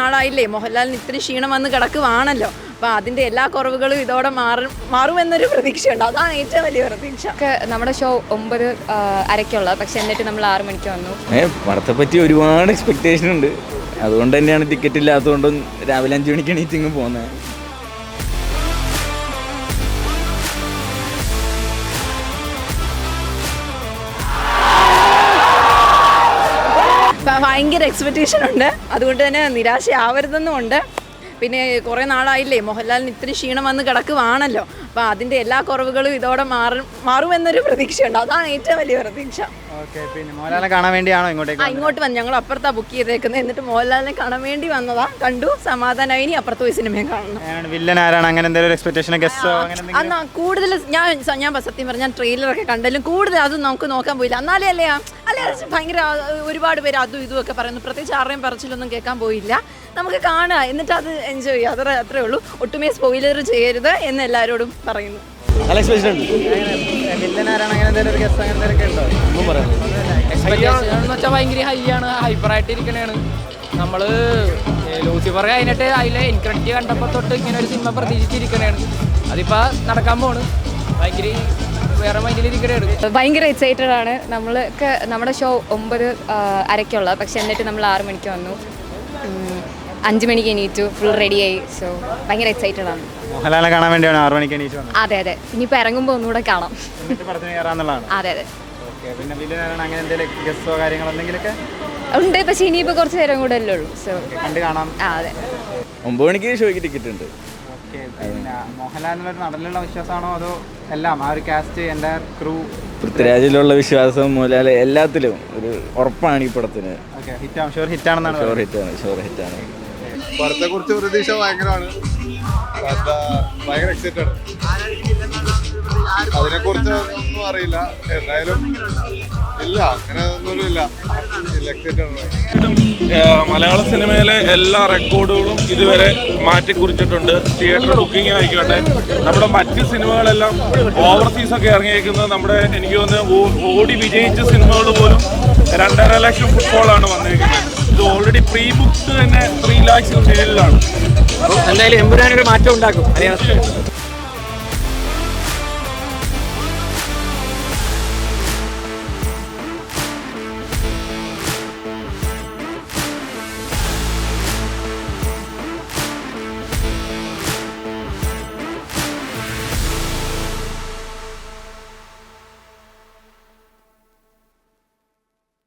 നാളായില്ലേ? മോഹൻലാലിന് ഇത്തിരി ക്ഷീണം വന്ന് കിടക്കുവാണല്ലോ. അപ്പോൾ അതിന്റെ എല്ലാ കുറവുകളും ഇതോടെ മാറും മാറുമെന്നൊരു പ്രതീക്ഷയുണ്ട്. അതാണ് ഏറ്റവും വലിയ പ്രതീക്ഷ. നമ്മുടെ ഷോ ഒമ്പത് അരക്കുള്ള അരയ്ക്കുള്ള പക്ഷെ എന്നിട്ട് നമ്മൾ ആറ് മണിക്ക് വന്നു. പടത്തെ പറ്റി ഒരുപാട് എക്സ്പെക്റ്റേഷൻ ഉണ്ട്. അതുകൊണ്ട് തന്നെയാണ് ടിക്കറ്റ് ഇല്ലാത്തതുകൊണ്ടും രാവിലെ അഞ്ച് മണിക്ക് എണീറ്റിങ് പോകുന്നത് ഭയങ്കര എക്സ്പെക്റ്റേഷൻ ഉണ്ട്. അതുകൊണ്ട് തന്നെ നിരാശയാവരുതെന്നും ഉണ്ട് പിന്നെ കുറേ നാളായില്ലേ മോഹൻലാലിന് ഇത്തിരി ക്ഷീണം വന്ന് കിടക്കുവാണല്ലോ. അപ്പോൾ അതിന്റെ എല്ലാ കുറവുകളും ഇതോടെ മാറും മാറുമെന്നൊരു പ്രതീക്ഷയുണ്ട്. അതാണ് ഏറ്റവും വലിയ പ്രതീക്ഷ. ഓക്കെ പിന്നെ മോഹൻലാലിനെ കാണാൻ വേണ്ടിയാണോ ഇങ്ങോട്ടേക്ക് ആ ഇങ്ങോട്ട് വന്ന്. ഞങ്ങൾ അപ്പുറത്താ ബുക്ക് ചെയ്തേക്കുന്നത് എന്നിട്ട് മോഹൻലാലിനെ കാണാൻ വേണ്ടി വന്നതാ. കണ്ടു. സമാധാനമായി ഇനി അപ്പുറത്ത് പോയി സിനിമയും കാണണം? വില്ലൻ ആരാണ്? അങ്ങനെ എന്തെങ്കിലും എക്സ്പെക്ടേഷൻ ഗസ്റ്റോ അങ്ങനെ എന്തെങ്കിലും? അന്നാ കൂടുതൽ ഞാൻ സ- ഞാൻ സത്യം പറഞ്ഞാൽ ട്രെയിലറൊക്കെ കണ്ടാലും കൂടുതൽ അത് നമുക്ക് നോക്കാൻ പോയില്ല. എന്നാലേ അല്ലേ ആ- അല്ലേ അത് ഭയങ്കര ആ, ഒരുപാട് പേര് അതും ഇതും ഒക്കെ പറയുന്നു. പ്രത്യേകിച്ച് ആരുടെയും പറച്ചിലൊന്നും കേൾക്കാൻ പോയില്ല. നമുക്ക് കാണാം. എന്നിട്ട് അത് എൻജോയ് ചെയ്യുക അത്ര അത്രേ ഉള്ളൂ. ഒട്ടുമേ സ്പോയിലർ ചെയ്യരുത് എന്ന് എല്ലാവരോടും പറയുന്നു. നല്ല എക്സ്പെക്ടേഷൻ ഉണ്ട് ഭയങ്കര ഹൈ ആണ് ഹൈപ്പറായിട്ട് ഇരിക്കണേണ് നമ്മൾ ലൂസിഫർ കഴിഞ്ഞിട്ട് അതിലെ ഇൻക്രെഡിറ്റ് കണ്ടപ്പോൾ തൊട്ട് ഇങ്ങനെ ഒരു സിനിമ പ്രതീക്ഷിച്ചിരിക്കണേണ്. അതിപ്പോ നടക്കാൻ പോണ്. ഭയങ്കര ഭയങ്കര എക്സൈറ്റഡ് ആണ്. നമ്മൾക്ക് നമ്മുടെ ഷോ ഒമ്പത് അരക്കുള്ള അരയ്ക്കുള്ള. പക്ഷെ എന്നിട്ട് നമ്മൾ ആറ് മണിക്ക് വന്നു. അഞ്ച് മണിക്ക് എണീറ്റു ഫുൾ റെഡിയായി സോ ഭയങ്കര എക്സൈറ്റഡ് ആണ്. മോഹൻലാലിനെ കാണാൻ വേണ്ടിയാണ് ആറു മണിക്ക് എണീച്ച് വന്നത്. അതെ അതെ. ഇനിയിപ്പോൾ ഇറങ്ങുമ്പോൾ ഒന്നുകൂടെ കാണാം. എന്നിട്ട് കയറാന്നുള്ളതാണ്. അതെ അതെ. ഓക്കേ, പിന്നെ അങ്ങനെ എന്തെങ്കിലും ഗസ്റ്റോ കാര്യങ്ങളോ എന്തെങ്കിലുമൊക്കെ? ഉണ്ട് പക്ഷെ ഇനിയിപ്പോൾ കുറച്ച് നേരം കൂടെ അല്ലേ ഉള്ളൂ. സോ കണ്ട് കാണാം. ആ അതെ. ഒമ്പത് മണിക്ക് ഷോയ്ക്ക് ടിക്കറ്റ് ഉണ്ട്. ഓക്കെ പിന്നെ മോഹൻലാലിനുള്ള ഒരു നടനിലുള്ള വിശ്വാസമാണോ അതോ എല്ലാം ആ ഒരു കാസ്റ്റ് എന്റെ ക്രൂ പൃഥ്വിരാജിലുള്ള വിശ്വാസം മോഹൻലാൽ എല്ലാത്തിലും ഒരു ഉറപ്പാണ് ഈ പടത്തിന്. ഓക്കെ ഹിറ്റാണ് ഷുവർ ഹിറ്റാണെന്നാണ് ഷോർ ഹിറ്റാണ് ഷോർ ഹിറ്റാണ് പടത്തെ കുറിച്ച് പ്രതീക്ഷ ഭയങ്കരമാണ്. ഭയങ്കര എക്സൈറ്റഡ് അതിനെ കുറിച്ച് ഒന്നും അറിയില്ല. എന്തായാലും ഇല്ല അങ്ങനെ ഒന്നും ഇല്ല. മലയാള സിനിമയിലെ എല്ലാ റെക്കോർഡുകളും ഇതുവരെ മാറ്റി കുറിച്ചിട്ടുണ്ട് തിയേറ്റർ ബുക്കിംഗ് ആയിക്കോട്ടെ. നമ്മുടെ മറ്റ് സിനിമകളെല്ലാം ഓവർസീസ് ഒക്കെ ഇറങ്ങിയിരിക്കുന്നത് നമ്മുടെ എനിക്ക് തോന്നുന്നു ഓടി വിജയിച്ച സിനിമകൾ പോലും രണ്ടര ലക്ഷം ഫുട്ബോളാണ് വന്നിരിക്കുന്നത്. പ്രീ ബുക്ക് തന്നെ ത്രീ ലാക്സ് മേളിലാണ് എന്തായാലും എമ്പുരാനൊരു മാറ്റം ഉണ്ടാക്കും.